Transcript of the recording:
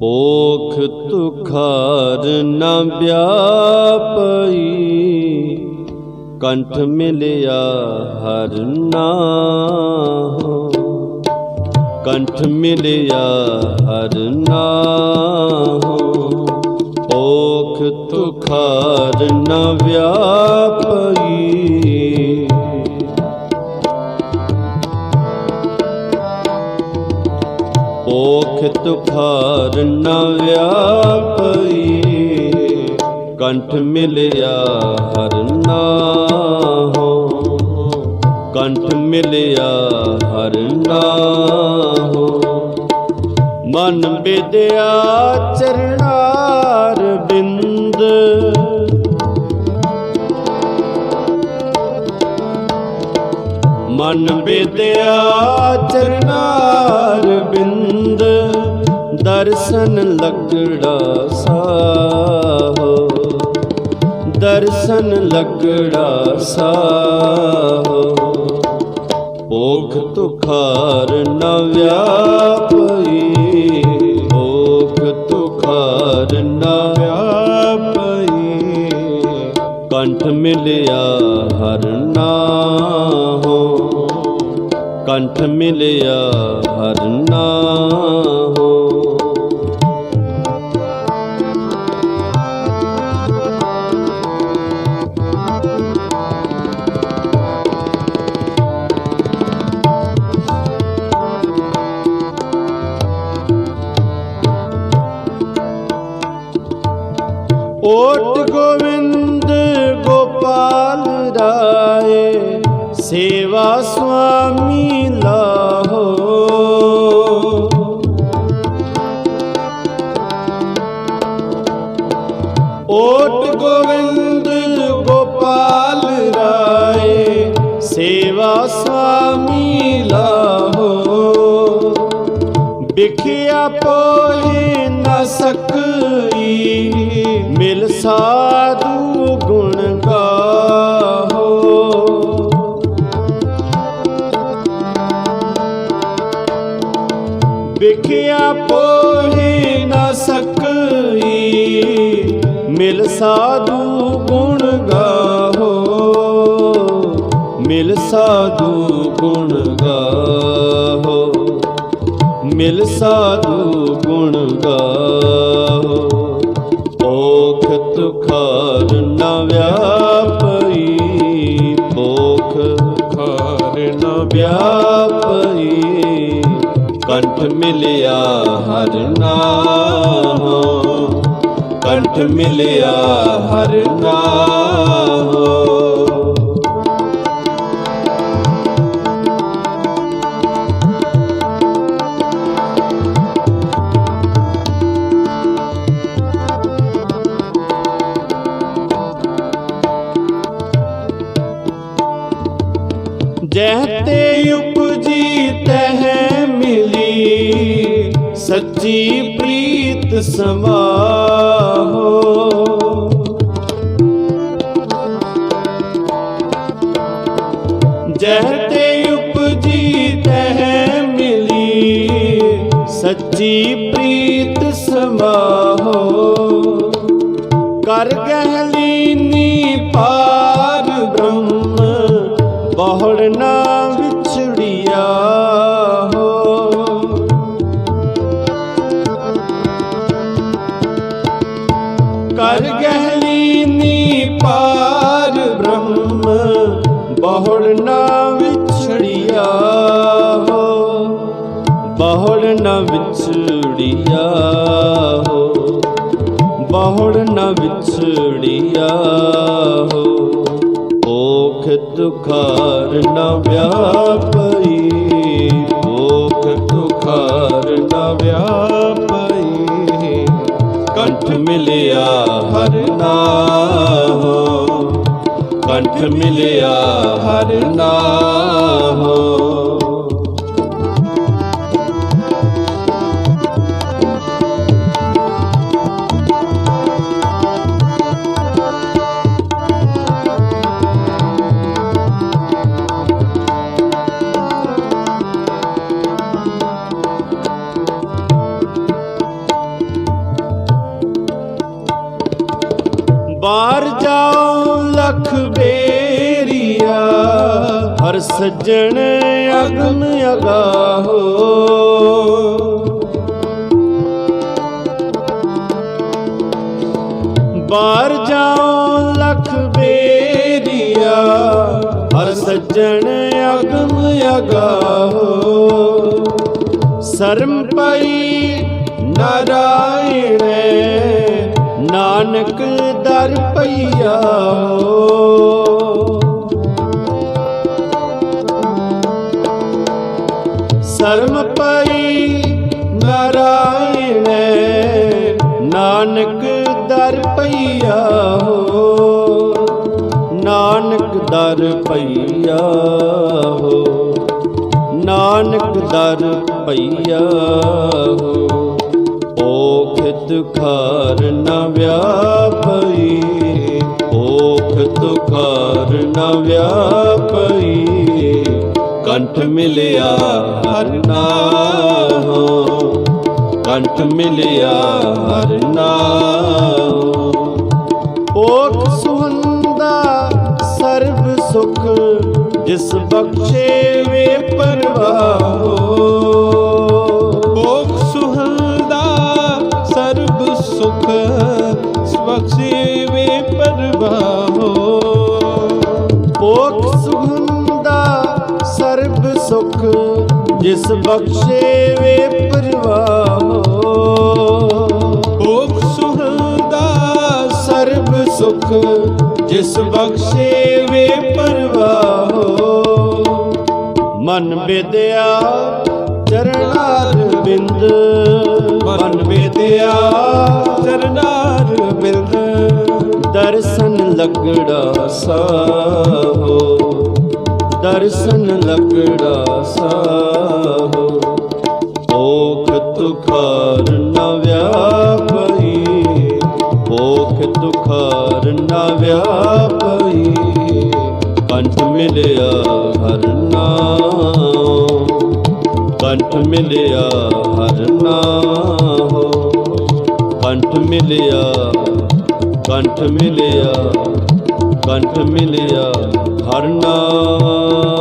ਪੋਖ ਤੁਖਾਰ ਨ ਵਿਆਪਈ, ਕੰਠ ਮਿਲਿਆ ਹਰ ਨਾਮ। ਕੰਠ ਮਿਲਿਆ ਹਰ ਨਾਮ। ਓਖ ਤੁਖਾਰ ਨ ਵਿਆਪਈ ਓਖ ਤੁਖਾਰ ਨ ਵਿਆਪਈ। ਕੰਠ ਮਿਲਿਆ ਹਰ ਨਾਮ ਕੰਠ ਮਿਲਿਆ ਹਰ ਨਾਮ ਮਨ ਵਿਦਿਆ ਚਰਨਾਰ ਬਿੰਦ। ਮਨ ਵਿਦਿਆ ਚਰਨਾਰ ਦਰਸ਼ਨ ਲਗੜਾ ਸਾਹੋ। ਦਰਸ਼ਨ ਲਗੜਾ ਸਾਹੋ। ਓਖ ਤੁਖਾਰ ਨ ਵਿਆਪਈ ਓਖ ਤੁਖਾਰ ਨ ਵਿਆਪਈ। ਕੰਠ ਮਿਲਿਆ ਹਰ ਨਾਮ ਕੰਠ ਮਿਲਿਆ ਹਰ ਨਾਮ ਓਟ ਗੋਵਿੰਦ ਗੋਪਾਲ ਰਾਏ, ਸੇਵਾ ਸੁਆਮੀ ਲਾਹੋ ਓਟ ਗੋਵਿੰਦ ਗੋਪਾਲ ਰਾਏ, ਸੇਵਾ ਸੁਆਮੀ ਲਾਹੋ ਵਿਖਿਆ ਪੋਹੇ ਨ ਸਕਈ ਸਾਧੂ ਗੁਣ ਗਾਹੋ। ਵਿਖਿਆ ਪੋਹੇ ਨਾ ਸਕਈ, ਮਿਲ ਸਾਧੂ ਗੁਣ ਗਾਹੋ। ਮਿਲ ਸਾਧੂ ਗੁਣ ਗਾਹੋ। ਮਿਲ ਸਾਧੂ ਗੁਣ ਗਾਹੋ। ਓਖ ਤੁਖਾਰ ਨ ਵਿਆਪਈ ਭੋਖ ਖਾਰ ਨ ਵਿਆਪਈ। ਕੰਠ ਮਿਲਿਆ ਹਰ ਨਾਮ, ਕੰਠ ਮਿਲਿਆ ਹਰ ਨਾਮ। ਜਹ ਤੇ ਉਪਜੀ ਤਹ ਮਿਲੀ, ਸੱਚੀ ਪ੍ਰੀਤ ਸਮਾਹੋ ਜਹ ਤੇ ਉਪਜੀ ਤਹ ਮਿਲੀ, ਸੱਚੀ ਪ੍ਰੀਤ ਸਮਾਹੋ ਕਰ ਗਹਿ ਵਿਛੜਿਆ ਹੋ ਓਖ ਤੁਖਾਰ ਨ ਵਿਆਪਈ ਓਖ ਤੁਖਾਰ ਨ ਵਿਆਪਈ। ਕੰਠ ਮਿਲਿਆ ਹਰ ਨਾਮ, ਕੰਠ ਮਿਲਿਆ ਹਰ ਨਾਮ। ਲਖ ਬੇਰੀਆ, ਹਰ ਸੱਜਣ ਅਗਮ ਅਗਾਹੋ। ਬਾਹਰ ਜਾਓ ਲਖ ਬੇਰੀਆ, ਹਰ ਸੱਜਣ ਅਗਮ ਅਗਾਹੋ। ਸਰਮ ਪਈ ਨਾਰਾਇਣ ਨਾਨਕ ਦਰ ਪਈਆ ਸਰਮ ਪਈ ਨਾਰਾਇਣ, ਨਾਨਕ ਦਰ ਪਈਆ ਹੋ ਨਾਨਕ ਦਰ ਪਈਆ ਹੋ ਨਾਨਕ ਦਰ ਪਈਆ ਹੋ ਓਖ ਤੁਖਾਰ ਨ ਵਿਆਪਈ ਓਖ ਤੁਖਾਰ ਨ ਵਿਆਪਈ, ਕੰਠ ਮਿਲਿਆ ਹਰ ਨਾਮ ਕੰਠ ਮਿਲਿਆ ਹਰ ਨਾਮ ਓਖ ਸੁਹੰਦਾ ਸਰਬ ਸੁਖ, ਜਿਸ ਬਖਸ਼ੇ ਵੇ ਪਰਵਾਹੋ। ਸੁਖ ਸਵਖੇ ਵੇ ਪਰਵਾਹੋ ਓਖ ਸੁਹੰਦਾ ਸਰਬ ਸੁਖ ਜਿਸ ਬਖਸ਼ੇ ਵੇ ਪਰਵਾਹੋ ਭੋਗ ਸੁਹਲਦਾ ਸਰਬ ਸੁਖ ਜਿਸ ਬਖਸ਼ੇ ਵੇ ਪਰਵਾਹੋ ਮਨ ਵਿਦਿਆ ਚਰਨਾਰ ਬਿੰਦ ਮਨ ਵਿਦਿਆ ਚਰਨਾਰ ਬਿਰਦ ਦਰਸ਼ਨ ਲੱਗੜਾ ਸਾਹੋ। ਦਰਸ਼ਨ ਲੱਗੜਾ ਸਾਹੋ। ਓਖ ਤੁਖਾਰ ਨ ਵਿਆਪਈ ਓਖ ਤੁਖਾਰ ਨ ਵਿਆਪਈ, ਕੰਠ ਮਿਲਿਆ ਹਰ ਨਾਮ। ਕੰਠ ਮਿਲਿਆ ਹਰ ਨਾਮ। ਕੰਠ ਮਿਲਿਆ ਕੰਠ ਮਿਲਿਆ ਕੰਠ ਮਿਲਿਆ ਹਰ ਨਾਮ।